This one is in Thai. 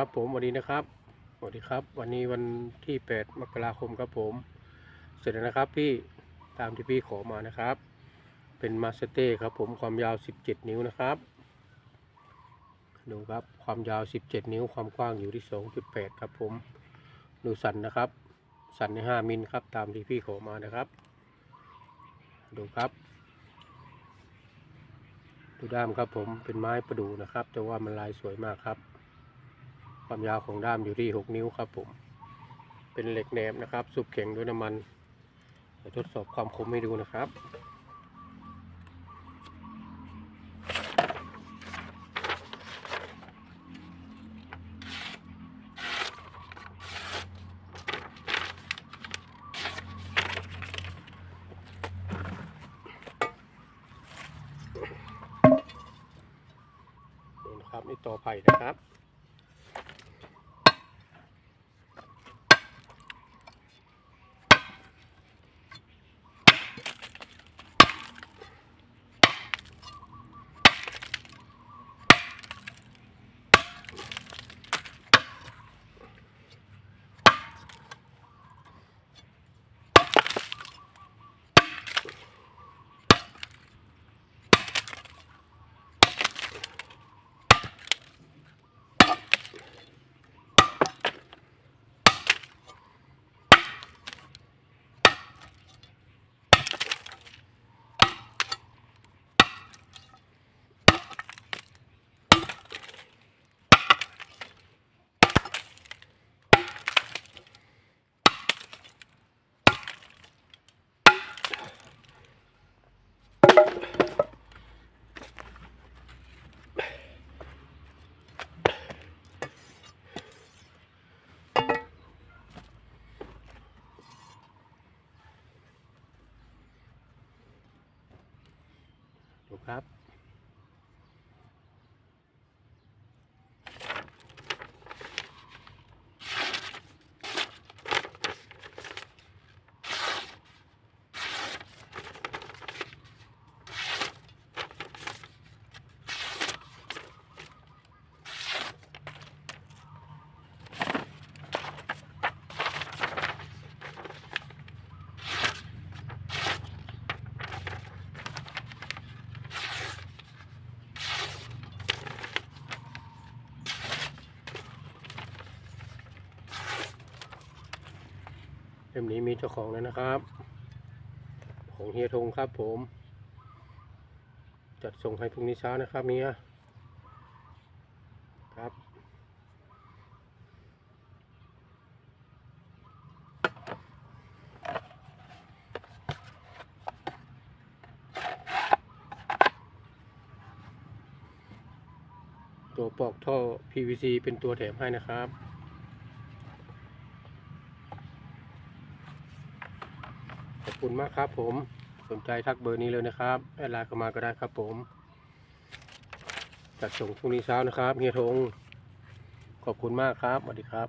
ครับผมสวัสดีนะครับสวัสดีครับ วันนี้วันที่ 8 มกราคมครับผม เสร็จแล้วนะครับพี่ตามที่พี่ขอมานะครับ เป็นมาสเต้ครับผมความยาว 17 นิ้วนะครับ ดูครับความยาว 17 นิ้วความกว้างอยู่ที่ 2.8 ครับผมดูสันนะครับ สันใน 5มิลครับตามที่พี่ขอมานะครับ ดูครับดูด้ามครับผมเป็นไม้ประดูนะครับ แต่ว่ามันลายสวยมากครับ ความยาวของด้ามอยู่ที่6นิ้วครับผม เป็นเหล็กแหนบนะครับ สุบแข็งด้วยน้ำมันเดี๋ยวทดสอบความคมให้ดูนะครับนี่นะครับนี่ต่อไผ่นะครับ ครับ ล่มนี้มีเจ้าของแล้วนะครับ ของเฮียธงครับผม จัดส่งให้พรุ่งนี้เช้านะครับเมียครับตัวปลอกท่อ PVC เป็นตัวแถมให้นะครับ อบคุณมากครับผมสนใจทักเบอร์นี้เลยนะครับแอดไลน์เข้ามาก็ได้ครับผมจัดส่งพรุ่งนี้เช้านะครับเฮียธงขอบคุณมากครับสวัสดีครับ